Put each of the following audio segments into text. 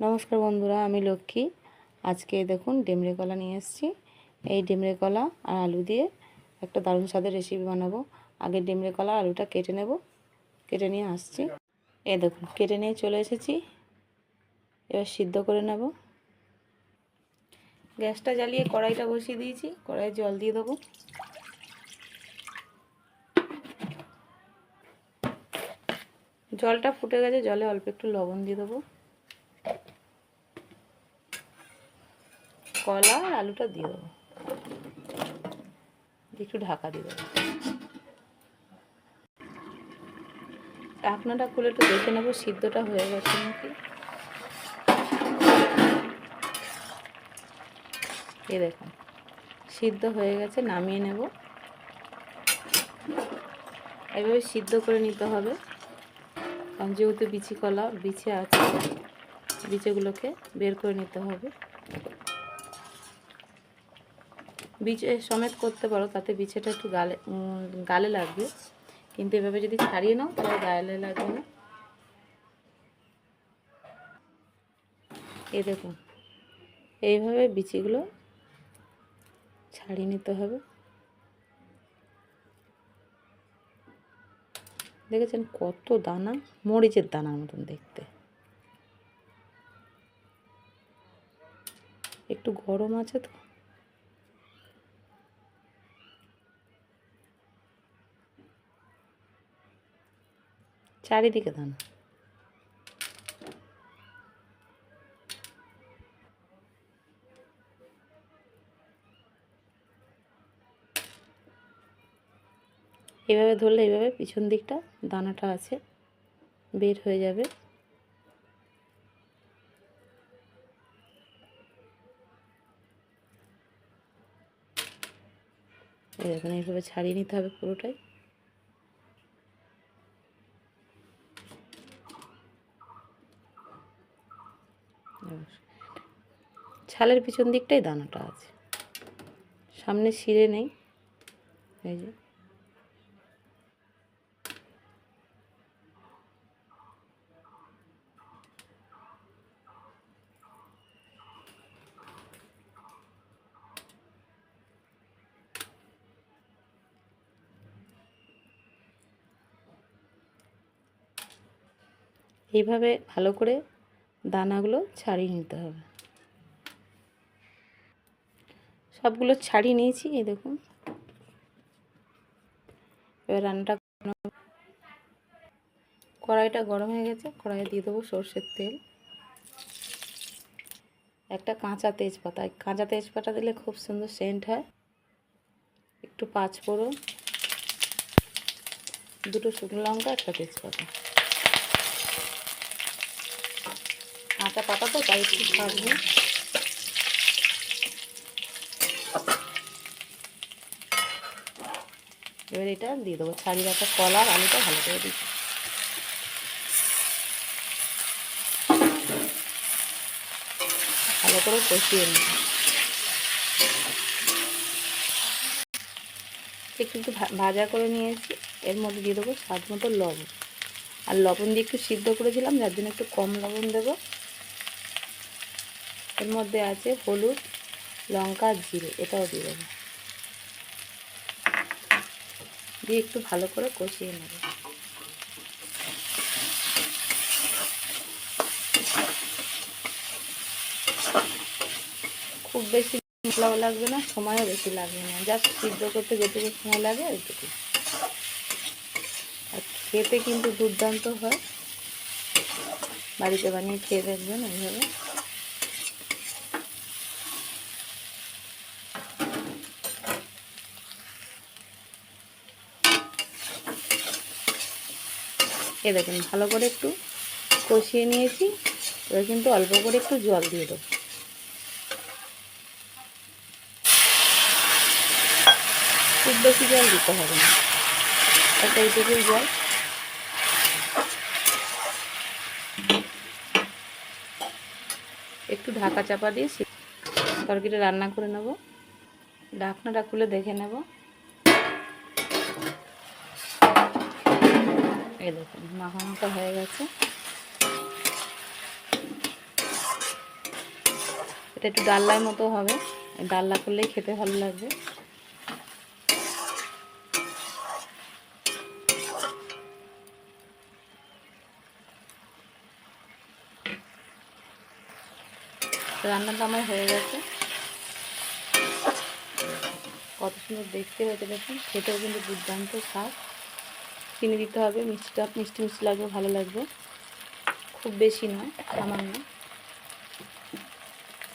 নমস্কার বন্ধুরা, আমি লক্ষ্মী। আজকে দেখুন ডেমরে কলা নিয়ে এসেছি। এই ডেমরে কলা আর আলু দিয়ে একটা দারুণ স্বাদের রেসিপি বানাবো। আগে ডেমরে কলা, আলুটা কেটে নেব। কেটে নিয়ে আসছি। এই দেখুন, কেটে নিয়ে চলে এসেছি। এবার সিদ্ধ করে নেব। গ্যাসটা জ্বালিয়ে কড়াইটা বসিয়ে দিয়েছি। কড়াইয়ে জল দিয়ে দেবো। জলটা ফুটে গেছে, জলে অল্প একটু লবণ দিয়ে দেবো। কলা আর আলুটা দিয়ে দেবো একটু ঢাকা দেবো ঢাকনাটা খুলে একটু দেখে নেব, সিদ্ধটা হয়ে গেছে নাকি? এ দেখুন, সিদ্ধ হয়ে গেছে, নামিয়ে নেব। এভাবে সিদ্ধ করে নিতে হবে। কারণ যেহেতু বিচি কলা বিছে আছে, বিচেগুলোকে বের করে নিতে হবে। বিচে সমেত করতে পারো, তাতে বিছেটা একটু গালে গালে লাগবে। কিন্তু এভাবে যদি ছাড়িয়ে নাও তাহলে গালে লাগবে না। এ দেখুন, এইভাবে বিচিগুলো ছাড়িয়ে নিতে হবে। দেখেছেন কত দানা? মরিচের দানার মতন দেখতে। একটু গরম আছে তো। চারিদিকে দানা। এভাবে ধরলে এইভাবে পিছন দিকটা দানাটা আছে, বের হয়ে যাবে। দেখুন, এইভাবে ছাড়িয়ে নিতে হবে পুরোটাই। ছালের পিছন দিকটাই দানাটা আছে। সামনে শিরে নেই। এই যে। এইভাবে ভালো করে দানাগুলো ছাড়িয়ে নিতে হবে। সবগুলো ছাড়িয়ে নিয়েছি, এই দেখুন। এবার রান্নাটা কড়াইটা গরম হয়ে গেছে, কড়াইয়ে দিয়ে দেবো সর্ষের তেল। একটা কাঁচা তেজপাতা কাঁচা তেজপাতা দিলে খুব সুন্দর সেন্ট হয়। একটু পাঁচ ফোড়ন, দুটো শুকনো লঙ্কা, একটা তেজপাতা। কাঁচা পাতা তো তাই একটু ভাজবো। এবার এটা দিয়ে দেবো ছাড়ি রাখা কলা আর আলুটা ভালো করে দিচ্ছি ভালো করে কষিয়ে নিই একটু একটু ভাজা করে নিয়েছি। এর মধ্যে দিয়ে দেবো স্বাদ মতো লবণ। আর লবণ দিয়ে একটু সিদ্ধ করেছিলাম, যার জন্য একটু কম লবণ দেবো। এর মধ্যে আছে হলুদ, লঙ্কা, জিরে, এটাও দিয়ে দেবো। দিয়ে একটু ভালো করে কষিয়ে নেব। খুব বেশি মশলাও লাগবে না, সময়ও বেশি লাগবে না। জাস্ট সিদ্ধ করতে যেটুকু সময় লাগে, ওইটুকু। আর খেতে কিন্তু দুর্দান্ত হয়। বাড়িতে বানিয়ে খেয়ে দেখবেন এইভাবে। এ দেখেন, ভালো করে একটু কষিয়ে নিয়েছি। এবার কিন্তু অল্প করে একটু জল দিয়ে দেবো। খুব বেশি জল দিতে হবে না। একটা এইটুকুই জল। একটু ঢাকা চাপা দিয়ে তরকারিটা রান্না করে নেব। ঢাকনাটা খুলে দেখে নেব। এই দেখুন মাখানোটা হয়ে গেছে। এটা একটু ডাল্লার মতো হবে। ডাল্লা করলেই খেতে ভালো লাগবে। রান্নাটা আমার হয়ে গেছে। কত সুন্দর দেখতে হয়েছে, দেখুন। খেতেও কিন্তু দুর্দান্ত স্বাদ। চিনি দিতে হবে। মিষ্টিটা, মিষ্টি মিষ্টি লাগবে, ভালো লাগবে। খুব বেশি নয় সামান্য।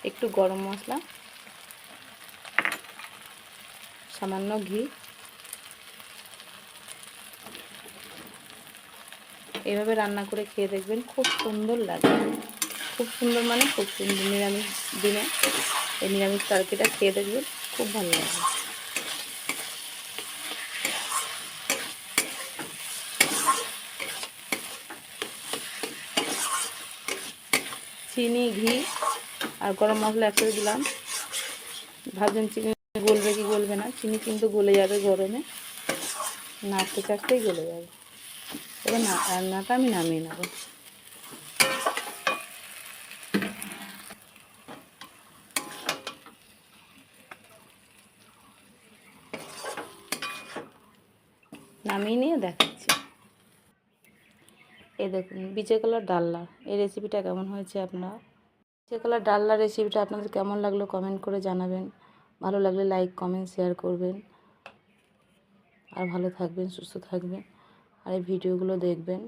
একটু গরম মশলা। সামান্য ঘি। এভাবে রান্না করে খেয়ে দেখবেন খুব সুন্দর লাগে। খুব সুন্দর মানে খুব সুন্দর নিরামিষ দিনে এই নিরামিষ তরকারিটা খেয়ে দেখবেন খুব ভালো লাগে চিনি, ঘি আর গরম মশলা একসাথে দিলাম। ভাবছেন চিনি গলবে কি গলবে না, চিনি কিন্তু গলে যাবে গরমে। নাড়তে চাড়তেই গলে যাবে। এবার না, রান্নাটা আমি নামিয়ে নেব। নামিয়ে নিয়ে দেখাচ্ছি। এই দেখুন বিচে কলার ডাল্লা এই রেসিপিটা কেমন হয়েছে আপনার? বিচে কলার ডাল্লা রেসিপিটা আপনাদের কেমন লাগল কমেন্ট করে জানাবেন। ভালো লাগলে লাইক কমেন্ট শেয়ার করবেন। আর ভালো থাকবেন, সুস্থ থাকবেন। আর এই ভিডিওগুলো দেখবেন।